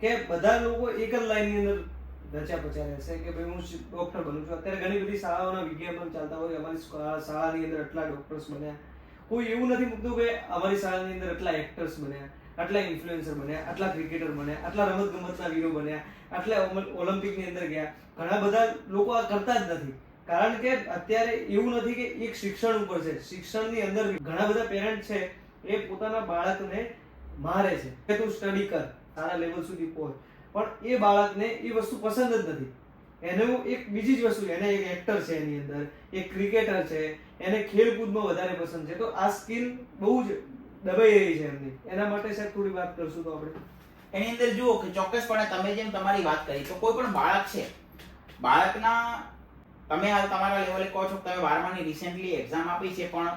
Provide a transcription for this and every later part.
કે બધા લોકો એક જ લાઈનની અંદર રચ્યા પચ્યા રહેશે કે ભાઈ હું ડોક્ટર બનું છું. અત્યારે ઘણી બધી શાળાઓના વિજ્ઞાપન ચાલતા હોય, અમારી શાળાની અંદર આટલા ડોક્ટર્સ બન્યા. કોઈ એવું નથી મૂકતું કે અમારી શાળાની અંદર આટલા એક્ટર્સ બન્યા, આટલા ઇન્ફ્લુએન્સર બન્યા, આટલા ક્રિકેટર બન્યા, આટલા રમત ગમતના વીરો બન્યા, આટલા ઓલિમ્પિકની અંદર ગયા. ઘણા બધા લોકો આ કરતા જ નથી. કારણ કે અત્યારે એવું નથી કે એક શિક્ષણ ઉપર છે. શિક્ષણની અંદર ઘણા બધા પેરેન્ટ છે, એ પોતાના બાળકને મારે છે. કે તું સ્ટડી કર. સારા લેવલ સુધી પહોંચ. પણ એ બાળકને એ વસ્તુ પસંદ જ નથી. એને એક બીજી જ વસ્તુ, એને એક એક્ટર છે એની અંદર, એક ક્રિકેટર છે, એને ખેલકૂદમાં વધારે પસંદ છે. તો આ સ્કિલ બહુ જ દબાઈ રહી છે એમની. એના માટે સાહેબ થોડી વાત કરશું તો આપણે. એની અંદર જુઓ કે ચોક્કસપણે તમે જેમ તમારી વાત કરી, તો કોઈ પણ બાળક છે, બાળકના, તમે હાલ તમારા લેવલે કહો છો તમે બારમાની રિસેન્ટલી એક્ઝામ આપી છે, પણ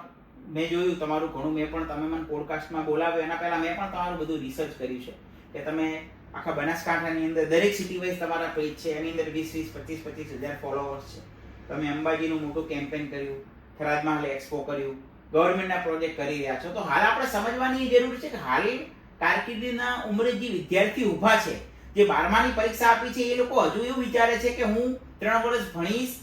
મેં જોયું, તમારું ઘણું મેં પણ તમે મને પોડકાસ્ટમાં બોલાવ્યો, એના પહેલાં મેં પણ તમારું બધું રિસર્ચ કર્યું છે. કે તમે આખા બનાસકાંઠાની અંદર દરેક સિટી વાઇઝ તમારા પેજ છે, એની અંદર વીસ વીસ, પચીસ પચીસ હજાર ફોલોવર્સ છે. તમે અંબાજીનું મોટું કેમ્પેન કર્યું થરાદમાં હાલ એક્સપો કર્યું ગવર્મેન્ટના પ્રોજેક્ટ કરી રહ્યા છો. તો હાલ આપણે સમજવાની જરૂર છે કે હાલ કારકિર્દીના ઉંમરે જે વિદ્યાર્થી ઊભા છે, જે બારમાની પરીક્ષા આપી છે, એ લોકો હજુ એવું વિચારે છે કે હું ત્રણ વર્ષ ભણીશ,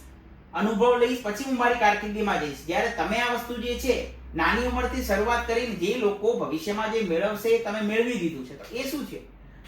અનુભવ લઈશ, પછી હું મારી કારકિર્દીમાં જઈશ. જ્યારે તમે આ વસ્તુ જે છે નાની ઉંમરથી શરૂઆત કરીને જે લોકો ભવિષ્યમાં જે મેળવશે તમે મેળવી દીધું છે. તો એ શું છે?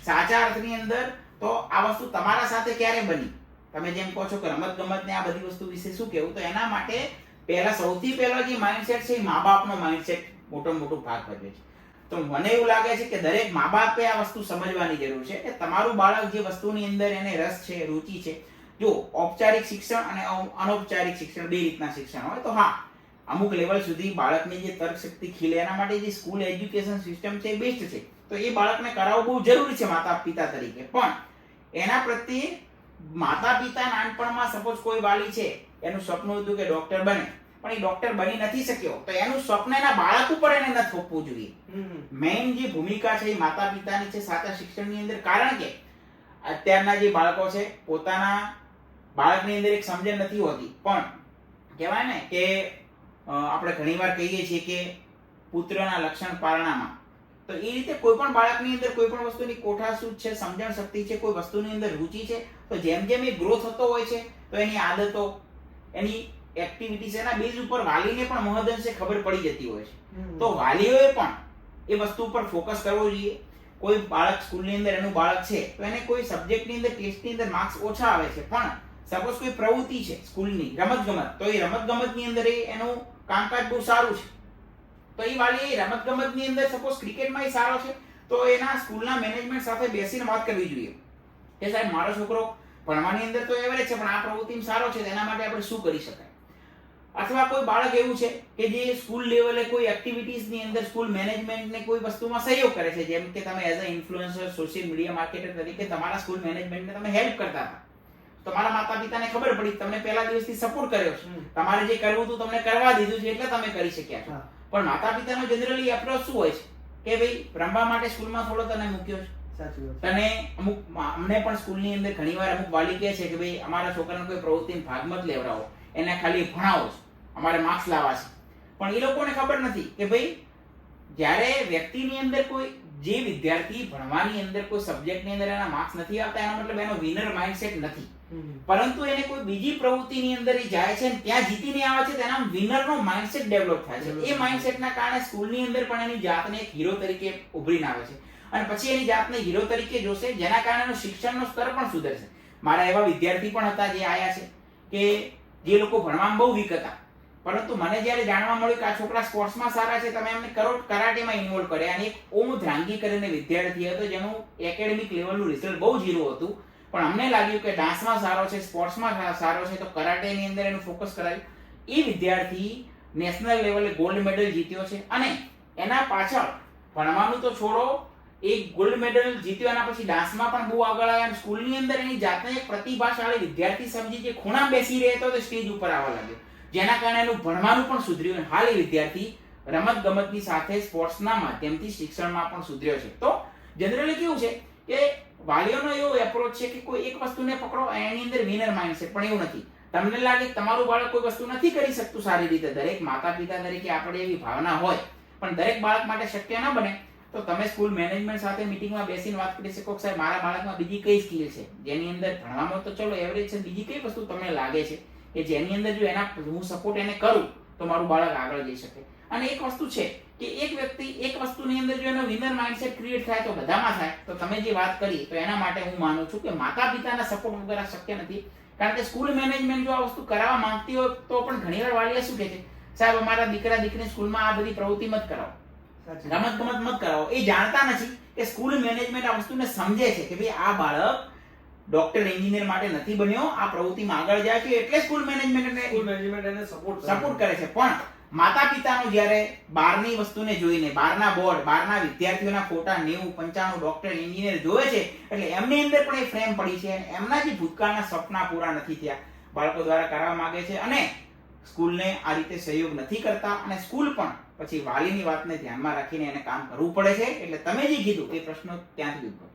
સાચા અર્થની અંદર તો આ વસ્તુ તમારા સાથે ક્યારે બની? તમે જેમ કહો છો કે રમત ગમત ને આ બધી વસ્તુ વિશે શું કહેવું? તો એના માટે પહેલા સૌથી પહેલા જે માઇન્ડસેટ છે એ મા બાપનો માઇન્ડસેટ મોટો મોટો ભાગ ભજવે છે. તો મને એવું લાગે છે કે દરેક મા બાપે આ વસ્તુ સમજવાની જરૂર છે કે તમારું બાળક જે વસ્તુની અંદર એને રસ છે, રુચિ છે, જો ઔપચારિક શિક્ષણ અને અનૌપચારિક શિક્ષણ, બે રીતના શિક્ષણ હોય તો હા અમુક લેવલ સુધી બાળકની જે તર્ક શક્તિ ખીલે એના માટે જે સ્કૂલ એજ્યુકેશન સિસ્ટમ છે એ બેસ્ટ છે. તો એ બાળકને કરાવવું બહુ જરૂરી છે માતા પિતા તરીકે. પણ એના પ્રત્યે માતા પિતા નાનપણમાં સપોઝ કોઈ વાલી છે એનું સપનું હતું કે ડોક્ટર બને. પણ એ ડોક્ટર બની નથી શક્યો. તો એનું સ્વપ્ન એના બાળક ઉપર એને ન થોપવું જોઈએ. મેઇન જે ભૂમિકા છે એ માતા પિતાની છે સાચા શિક્ષણની અંદર. કારણ કે અત્યારના જે બાળકો છે પોતાના બાળકની અંદર એક સમજણ નથી હોતી. પણ કહેવાય ને કે આપણે ઘણીવાર કહીએ છીએ કે પુત્રના લક્ષણ પારણામાં. તો એ રીતે કોઈ પણ બાળકની અંદર કોઈ પણ વસ્તુની કોઠાસૂઝ છે સમજણ શક્તિ છે કોઈ વસ્તુની અંદર રુચિ છે તો જેમ જેમ એ ગ્રો થતો હોય છે તો એની આદતો એની એક્ટિવિટીઝ એના બેઝ ઉપર વાલીને પણ મહદઅંશે ખબર પડી જતી હોય છે. તો વાલીઓએ પણ એ વસ્તુ ઉપર ફોકસ કરવો જોઈએ. કોઈ બાળક સ્કૂલની અંદર એનું બાળક છે તો એને કોઈ સબ્જેક્ટની અંદર ટેસ્ટની અંદર માર્ક્સ ઓછા આવે છે. પણ સપોઝ કોઈ પ્રવૃત્તિ છે સ્કૂલની રમત ગમત તો એ રમત ગમતની અંદર એ એનું કામકાજ બહુ સારું છે. તો એ વાલી રમત ગમતની અંદર સપોઝ ક્રિકેટમાં એ સારો છે, તો એના સ્કૂલના મેનેજમેન્ટ સાથે બેસીને વાત કરવી જોઈએ. કે સાહેબ, મારો છોકરો ભણવાની અંદર તો એવરેજ છે, પણ આ પ્રવૃત્તિમાં સારો છે તેના માટે આપણે શું કરી શકાય? અથવા કોઈ બાળક એવું છે કે જે સ્કૂલ લેવલે કોઈ એક્ટિવિટીઝની અંદર સ્કૂલ મેનેજમેન્ટને કોઈ વસ્તુમાં સહયોગ કરે છે, જેમ કે તમે as a influencer social media marketer તરીકે તમારા સ્કૂલ મેનેજમેન્ટને તમે હેલ્પ કરતા હતા. તમારા માતા પિતાને ખબર પડી તમને પહેલા દિવસથી સપોર્ટ કર્યો છે. તમારે જે કરવું હતું તમને કરવા દીધું છે એટલે તમે કરી શક્યા છો. પણ માતા પિતાનો જનરલી એપ્રોચ શું હોય છે? કે ભાઈ રમવા માટે સ્કૂલમાં થોડો તને મૂક્યો છે. તને અમુક અમને પણ સ્કૂલની અંદર ઘણીવાર અમુક વાલી કહે છે કે ભાઈ અમારા છોકરાને કોઈ પ્રવૃત્તિમાં ભાગ મત લેવડાવો. એને ખાલી ભણાવો છો. અમારે માર્ક્સ લાવવા છે. પણ એ લોકોને ખબર નથી કે ભાઈ જ્યારે વ્યક્તિની અંદર કોઈ જે વિદ્યાર્થી ભણવાની અંદર કોઈ સબ્જેક્ટની અંદર એના માર્ક્સ નથી આવતા એનો મતલબ એનો વિનર માઇન્ડસેટ નથી. પરંતુ એને કોઈ બીજી પ્રવૃત્તિની અંદર એ જાય છે ત્યાં જીતીને આવે છે તેના વિનરનો માઇન્ડસેટ ડેવલપ થાય છે. એ માઇન્ડસેટના કારણે સ્કૂલની અંદર પણ એની જાતને એક હીરો તરીકે ઉભરીને આવે છે. અને પછી એની જાતને હીરો તરીકે જોશે જેના કારણે એનું શિક્ષણનો સ્તર પણ સુધરશે. મારા એવા વિદ્યાર્થી પણ હતા જે આયા છે કે જે લોકો ભણવામાં બહુ વીક હતા. પરંતુ મને જ્યારે જાણવા મળ્યું કે આ છોકરા સ્પોર્ટ્સમાં સારા છે, તમે એમને કરો કરાટેમાં ઇન્વોલ્વ કર્યા અને એક ઓમ ધ્રાંગી કરીને વિદ્યાર્થી હતો, જેનું એકેડેમિક લેવલનું રિઝલ્ટ બહુ ઝીરો હતું. પણ અમને લાગ્યું કે ડાન્સમાં સારો છે સ્પોર્ટ્સમાં સારો છે, તો કરાટેની અંદર એનું ફોકસ કરાયું. એ વિદ્યાર્થી નેશનલ લેવલે ગોલ્ડ મેડલ જીત્યો છે અને એના પાછળ ભણવાનું તો છોડો એ ગોલ્ડ મેડલ જીત્યો, એના પછી ડાન્સમાં પણ બહુ આગળ આવ્યા સ્કૂલની અંદર એની જાતને એક પ્રતિભાશાળી વિદ્યાર્થી સમજી જે ખૂણા બેસી રહેતો તો સ્ટેજ ઉપર આવવા લાગ્યો. જેના કારણે એનું ભણવાનું પણ સુધર્યું અને હાલ એ વિદ્યાર્થી રમત ગમતની સાથે સ્પોર્ટ્સના માધ્યમથી શિક્ષણમાં પણ સુધર્યો છે. તો જનરલી કેવું છે કે વાલીઓનો એવો એપ્રોચ છે કે કોઈ એક વસ્તુને પકડો, એની અંદર વિનર માઇન્ડસેટ પણ એવું નથી. તમને લાગે તમારું બાળક કોઈ વસ્તુ નથી કરી શકતું સારી રીતે, દરેક માતા પિતા તરીકે આપણે એવી ભાવના હોય, પણ દરેક બાળક માટે શક્ય ન બને, તો તમે સ્કૂલ મેનેજમેન્ટ સાથે મીટિંગમાં બેસીને વાત કરી શકો સાહેબ, મારા બાળકમાં બીજી કઈ સ્કિલ છે? જેની અંદર ભણવામાં તો ચલો એવરેજ છે, બીજી કઈ વસ્તુ તમને લાગે છે? કે જેની અંદર જો એના હું સપોર્ટ એને કરું તો મારું બાળક આગળ જઈ શકે. અને એક વસ્તુ છે કે એક વ્યક્તિ એક વસ્તુની અંદર જો એનો વિનર માઇન્ડસેટ ક્રિએટ થાય તો બધામાં થાય તો તમે જે વાત કરી તો એના માટે હું માનું છું કે માતા પિતાના સપોર્ટ વગર શક્ય નથી. કારણ કે સ્કૂલ મેનેજમેન્ટ જો આ વસ્તુ કરાવવા માંગતી હોય તો પણ ઘણીવાર વાલીએ શું કહે છે? સાહેબ અમારા દીકરા દીકરી સ્કૂલમાં આ બધી પ્રવૃત્તિ મત કરાવો. રમત ગમત મત કરાવો. એ જાણતા નથી કે સ્કૂલ મેનેજમેન્ટ આ વસ્તુને સમજે છે કે ભાઈ આ બાળક ડોક્ટર એન્જિનિયર માટે નથી બન્યો. આ પ્રવૃત્તિમાં આગળ જાય છે એટલે સ્કૂલ મેનેજમેન્ટ સ્કૂલ મેનેજમેન્ટ એને સપોર્ટ સપોર્ટ કરે છે. પણ માતા પિતાનું જ્યારે બહારની વસ્તુને જોઈને બહારના બોર્ડ બહારના વિદ્યાર્થીઓના ફોટા નેવું પંચાણું ડોક્ટર એન્જિનિયર જોવે છે એટલે એમની અંદર પણ એ ફ્રેમ પડી છે. એમના જે ભૂતકાળના સપના પૂરા નથી થયા. બાળકો દ્વારા કરવા માંગે છે અને સ્કૂલને આ રીતે સહયોગ નથી કરતા અને સ્કૂલ પણ પછી વાલીની વાતને ધ્યાનમાં રાખીને એને કામ કરવું પડે છે. એટલે તમે જે કીધું એ પ્રશ્નો ત્યાંથી ઉદ્ભવ.